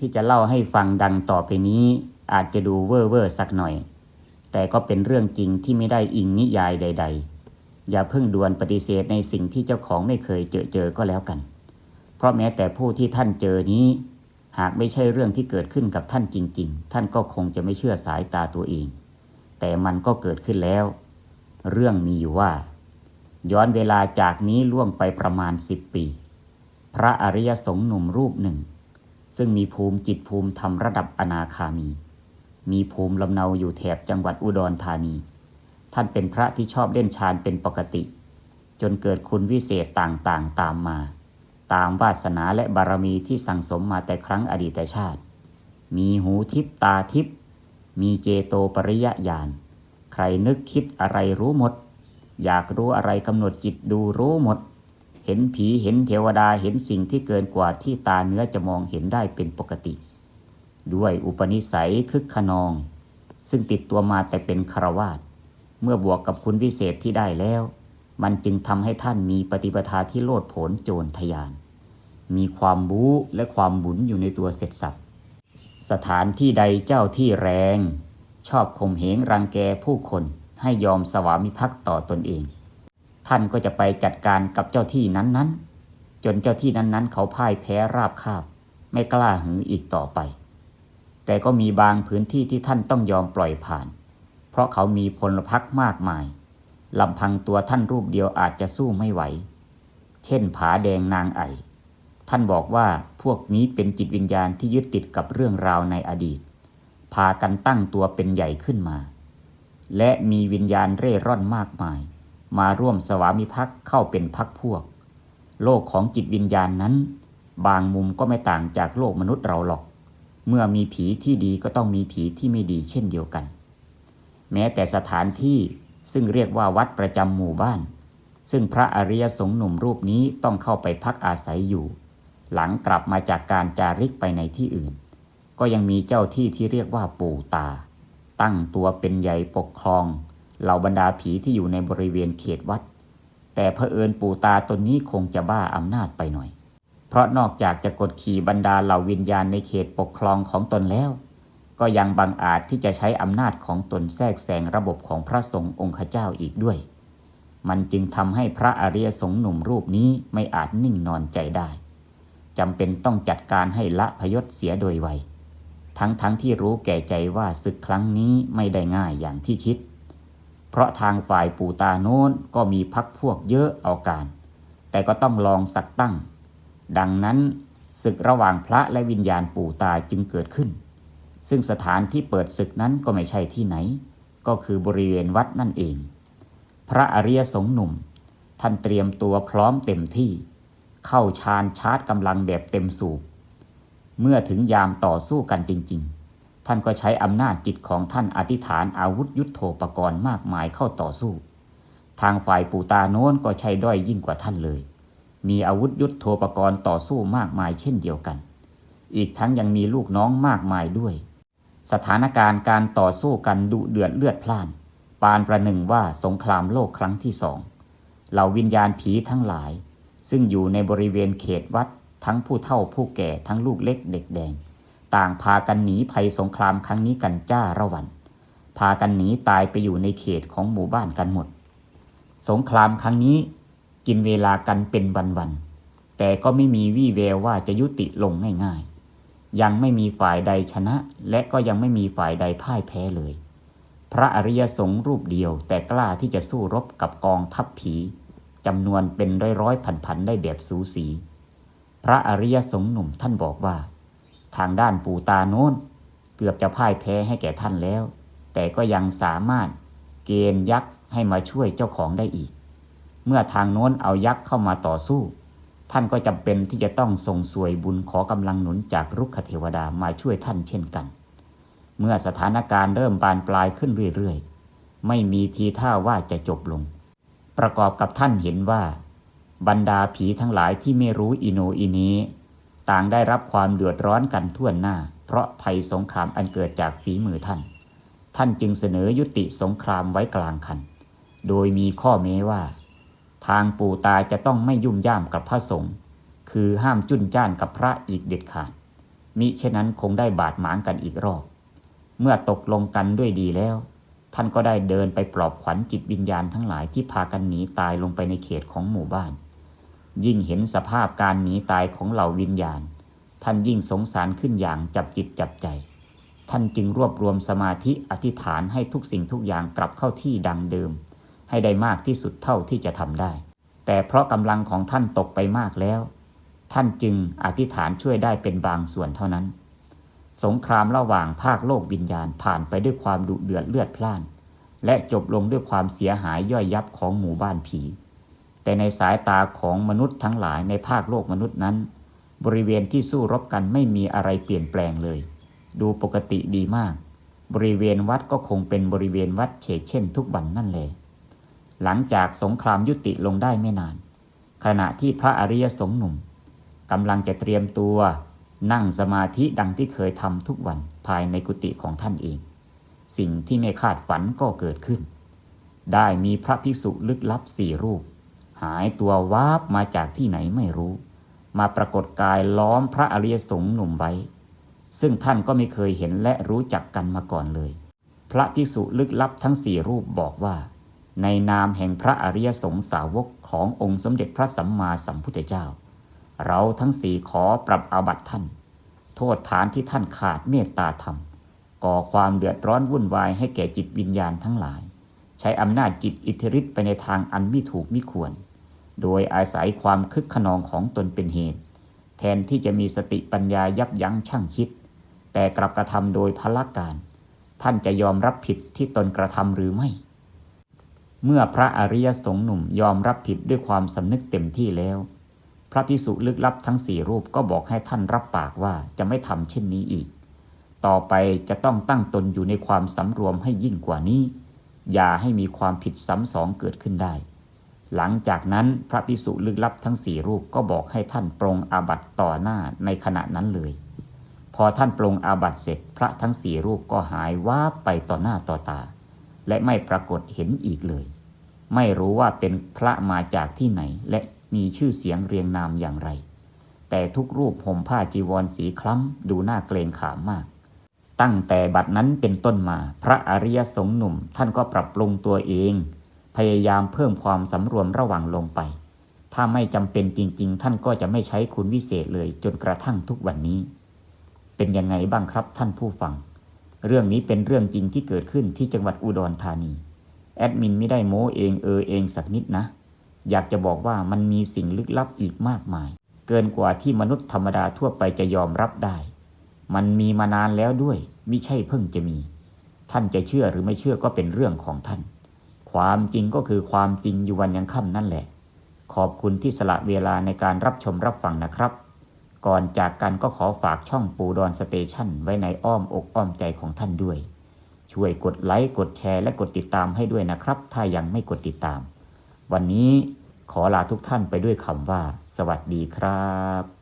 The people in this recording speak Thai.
ที่จะเล่าให้ฟังดังต่อไปนี้ อาจจะดูเว่อร์เวอร์สักหน่อย แต่ก็เป็นเรื่องจริงที่ไม่ได้อิงนิยายใด ๆ อย่าเพิ่งด่วนปฏิเสธในสิ่งที่เจ้าของไม่เคยเจอเจอก็แล้วกัน เพราะแม้แต่ผู้ที่ท่านเจอนี้ หากไม่ใช่เรื่องที่เกิดขึ้นกับท่านจริง ๆ ท่านก็คงจะไม่เชื่อสายตาตัวเอง แต่มันก็เกิดขึ้นแล้ว เรื่องมีอยู่ว่า ย้อนเวลาจากนี้ล่วงไปประมาณสิบปี พระอริยสงฆ์หนุ่มรูปหนึ่ง ซึ่งมีภูมิจิตภูมิธรรมระดับอนาคามี มีภูมิลำเนาอยู่แถบจังหวัดอุดรธานี ท่านเป็นพระที่ชอบเล่นฌานเป็นปกติ จนเกิดคุณวิเศษต่างๆตามมา ตามวาสนาและบารมีที่สั่งสมมาแต่ครั้งอดีตชาติ มีหูทิพตาทิพมีเจโตปริยญาณ ใครนึกคิดอะไรรู้หมด อยากรู้อะไรกำหนดจิตดูรู้หมด เห็นผีเห็นเทวดาเห็นสิ่งที่เกินกว่าที่ตาเนื้อจะมองเห็นได้เป็นปกติ ด้วยอุปนิสัยคึกขนอง ซึ่งติดตัวมาแต่เป็นคารวาสเมื่อบวกกับคุณวิเศษที่ได้แล้ว มันจึงทำให้ท่านมีปฏิปทาที่โลดโผนโจรทยาน มีความบู๊และความบุญอยู่ในตัวเสร็จสับสถานที่ใดเจ้าที่แรง ชอบข่มเหงรังแกผู้คนให้ยอมสวามิภักดิ์ต่อตนเอง ท่านก็จะไปจัดการกับเจ้าที่นั้นๆ จนเจ้าที่นั้นๆ เขาพ่ายแพ้ราบคาบ ไม่กล้าหืออีกต่อไป แต่ก็มีบางพื้นที่ที่ท่านต้องยอมปล่อยผ่าน เพราะเขามีพลพรรคมากมายลำพังตัวท่านรูปเดียวอาจจะสู้ไม่ไหว เช่นผาแดงนางไอ ท่านบอกว่าพวกนี้เป็นจิตวิญญาณที่ยึดติดกับเรื่องราวในอดีต พากันตั้งตัวเป็นใหญ่ขึ้นมา และมีวิญญาณเร่ร่อนมากมาย มาร่วมสวามิภักดิ์เข้าเป็นพักพวก โลกของจิตวิญญาณนั้น บางมุมก็ไม่ต่างจากโลกมนุษย์เราหรอก เมื่อมีผีที่ดีก็ต้องมีผีที่ไม่ดีเช่นเดียวกัน แม้แต่สถานที่ซึ่งเรียกว่าวัดประจำหมู่บ้าน ซึ่งพระอริยสงฆ์หนุ่มรูปนี้ต้องเข้าไปพักอาศัยอยู่ หลังกลับมาจากการจาริกไปในที่อื่น ก็ยังมีเจ้าที่ที่เรียกว่าปู่ตา ตั้งตัวเป็นใหญ่ปกครอง เหล่าบรรดาผีที่อยู่ในบริเวณเขตวัด แต่เผอิญปู่ตาตนนี้คงจะบ้าอำนาจไปหน่อย เพราะนอกจากจะกดขี่บรรดาเหล่าวิญญาณในเขตปกครองของตนแล้ว ก็ยังบังอาจที่จะใช้อำนาจของตนแทรกแซงระบบของพระสงฆ์องค์เจ้าอีกด้วย มันจึงทำให้พระอริยสงฆ์หนุ่มรูปนี้ไม่อาจนิ่งนอนใจได้จำเป็นต้องจัดการให้ละพยศเสียโดยไวทั้งทั้งที่รู้แก่ใจว่าศึกครั้งนี้ไม่ได้ง่ายอย่างที่คิด เพราะทางฝ่ายปู่ตาโน้นก็มีพักพวกเยอะเอาการ แต่ก็ต้องลองสักตั้ง ดังนั้นศึกระหว่างพระและวิญญาณปู่ตาจึงเกิดขึ้น ซึ่งสถานที่เปิดศึกนั้นก็ไม่ใช่ที่ไหน ก็คือบริเวณวัดนั่นเอง พระอริยสงฆ์หนุ่ม ท่านเตรียมตัวพร้อมเต็มที่ เข้าชาญชาร์จกำลังแบบเต็มสูบ เมื่อถึงยามต่อสู้กันจริง ๆ ท่านก็ใช้อำนาจจิตของท่านอธิษฐานอาวุธยุทโธปกรณ์มากมายเข้าต่อสู้ ทางฝ่ายปู่ตาโน้นก็ใช้ด้อยยิ่งกว่าท่านเลย มีอาวุธยุทโธปกรณ์ต่อสู้มากมายเช่นเดียวกัน อีกทั้งยังมีลูกน้องมากมายด้วย สถานการณ์การต่อสู้กันดุเดือดเลือดพล่าน ปานประหนึ่งว่าสงครามโลกครั้งที่สองเหล่าวิญญาณผีทั้งหลาย ซึ่งอยู่ในบริเวณเขตวัดทั้งผู้เฒ่าผู้แก่ทั้งลูกเล็กเด็กแดง ต่างพากันหนีภัยสงครามครั้งนี้กันจ้าระวัน พากันหนีตายไปอยู่ในเขตของหมู่บ้านกันหมด สงครามครั้งนี้กินเวลากันเป็นวันๆแต่ก็ไม่มีวี่แววว่าจะยุติลงง่ายๆ ยังไม่มีฝ่ายใดชนะ และก็ยังไม่มีฝ่ายใดพ่ายแพ้เลย พระอริยสงฆ์รูปเดียว แต่กล้าที่จะสู้รบกับกองทัพผีจำนวนเป็นร้อยร้อยพันพันได้แบบสูสี พระอริยสงฆ์หนุ่มท่านบอกว่า ทางด้านปู่ตาโน้น เกือบจะพ่ายแพ้ให้แก่ท่านแล้ว แต่ก็ยังสามารถเกณฑ์ยักษ์ให้มาช่วยเจ้าของได้อีก เมื่อทางโน้นเอายักษ์เข้ามาต่อสู้ ท่านก็จำเป็นที่จะต้องส่งสวยบุญขอกำลังหนุนจากรุกขเทวดามาช่วยท่านเช่นกัน เมื่อสถานการณ์เริ่มบานปลายขึ้นเรื่อยๆไม่มีทีท่าว่าจะจบลง ประกอบกับท่านเห็นว่า บรรดาผีทั้งหลายที่ไม่รู้อิโนอินี ต่างได้รับความเดือดร้อนกันทั่วหน้า เพราะภัยสงครามอันเกิดจากฝีมือท่าน ท่านจึงเสนอยุติสงครามไว้กลางคัน โดยมีข้อแม้ว่า ทางปู่ตาจะต้องไม่ยุ่มย่ามกับพระสงฆ์คือห้ามจุนจ้านกับพระอีกเด็ดขาด มิเช่นนั้นคงได้บาดหมางกันอีกรอบ เมื่อตกลงกันด้วยดีแล้ว ท่านก็ได้เดินไปปลอบขวัญจิตวิญญาณทั้งหลายที่พากันหนีตายลงไปในเขตของหมู่บ้าน ยิ่งเห็นสภาพการหนีตายของเหล่าวิญญาณ ท่านยิ่งสงสารขึ้นอย่างจับจิตจับใจ ท่านจึงรวบรวมสมาธิอธิษฐานให้ทุกสิ่งทุกอย่างกลับเข้าที่ดังเดิม ให้ได้มากที่สุดเท่าที่จะทำได้ แต่เพราะกำลังของท่านตกไปมากแล้ว ท่านจึงอธิษฐานช่วยได้เป็นบางส่วนเท่านั้น สงครามระหว่างภาคโลกวิญญาณผ่านไปด้วยความดุเดือดเลือดพล่าน และจบลงด้วยความเสียหายย่อยยับของหมู่บ้านผี แต่ในสายตาของมนุษย์ทั้งหลายในภาคโลกมนุษย์นั้น บริเวณที่สู้รบกันไม่มีอะไรเปลี่ยนแปลงเลย ดูปกติดีมาก บริเวณวัดก็คงเป็นบริเวณวัดเฉกเช่นทุกวันนั่นแหละหลังจากสงครามยุติลงได้ไม่นาน ขณะที่พระอริยสงฆ์หนุ่มกำลังจะเตรียมตัวนั่งสมาธิดังที่เคยทำทุกวันภายในกุฏิของท่านเอง สิ่งที่ไม่คาดฝันก็เกิดขึ้น ได้มีพระภิกษุลึกลับสี่รูป หายตัววาบมาจากที่ไหนไม่รู้ มาปรากฏกายล้อมพระอริยสงฆ์หนุ่มไว้ ซึ่งท่านก็ไม่เคยเห็นและรู้จักกันมาก่อนเลย พระภิกษุลึกลับทั้งสี่รูปบอกว่า ในนามแห่งพระอริยสงฆ์สาวกขององค์สมเด็จพระสัมมาสัมพุทธเจ้า เราทั้งสี่ขอปรับอาบัติท่าน โทษฐานที่ท่านขาดเมตตาธรรม ก่อความเดือดร้อนวุ่นวายให้แก่จิตวิญญาณทั้งหลาย ใช้อำนาจจิตอิทธิฤทธิ์ไปในทางอันไม่ถูกไม่ควร โดยอาศัยความคึกขนองของตนเป็นเหตุ แทนที่จะมีสติปัญญายับยั้งชั่งคิด แต่กลับกระทำโดยพละการ ท่านจะยอมรับผิดที่ตนกระทำหรือไม่ เมื่อพระอริยสงฆ์หนุ่มยอมรับผิดด้วยความสำนึกเต็มที่แล้ว พระพิสุลึกลับทั้งสี่รูปก็บอกให้ท่านรับปากว่าจะไม่ทำเช่นนี้อีก ต่อไปจะต้องตั้งตนอยู่ในความสำรวมให้ยิ่งกว่านี้ อย่าให้มีความผิดซ้ำสองเกิดขึ้นได้ หลังจากนั้นพระพิสุลึกลับทั้งสี่รูปก็บอกให้ท่านปรงอาบัตต่อหน้าในขณะนั้นเลย พอท่านปรงอาบัตเสร็จพระทั้งสี่รูปก็หายว่าบไปต่อหน้าต่อตา และไม่ปรากฏเห็นอีกเลย ไม่รู้ว่าเป็นพระมาจากที่ไหนและมีชื่อเสียงเรียงนามอย่างไร แต่ทุกรูปห่มผ้าจีวรสีคล้ำดูน่าเกรงขามมาก ตั้งแต่บัดนั้นเป็นต้นมา พระอริยสงฆ์หนุ่มท่านก็ปรับปรุงตัวเอง ยายามเพิ่มความสำรวมระวังลงไป ถ้าไม่จำเป็นจริง ๆ ท่านก็จะไม่ใช้คุณวิเศษเลยจนกระทั่งทุกวันนี้ เป็นยังไงบ้างครับท่านผู้ฟัง เรื่องนี้เป็นเรื่องจริงที่เกิดขึ้นที่จังหวัดอุดรธานี แอดมินไม่ได้โม้เองเออเองสักนิดนะ อยากจะบอกว่ามันมีสิ่งลึกลับอีกมากมาย เกินกว่าที่มนุษย์ธรรมดาทั่วไปจะยอมรับได้ มันมีมานานแล้วด้วยมิใช่เพิ่งจะมี ท่านจะเชื่อหรือไม่เชื่อก็เป็นเรื่องของท่าน ความจริงก็คือความจริงอยู่วันยังค่ำนั่นแหละ ขอบคุณที่สละเวลาในการรับชมรับฟังนะครับ ก่อนจากกันก็ขอฝากช่องปูดอนสเตชันไว้ในอ้อมอกอ้อมใจของท่านด้วย ช่วยกดไลค์กดแชร์และกดติดตามให้ด้วยนะครับ ถ้ายังไม่กดติดตาม วันนี้ขอลาทุกท่านไปด้วยคำว่า สวัสดีครับ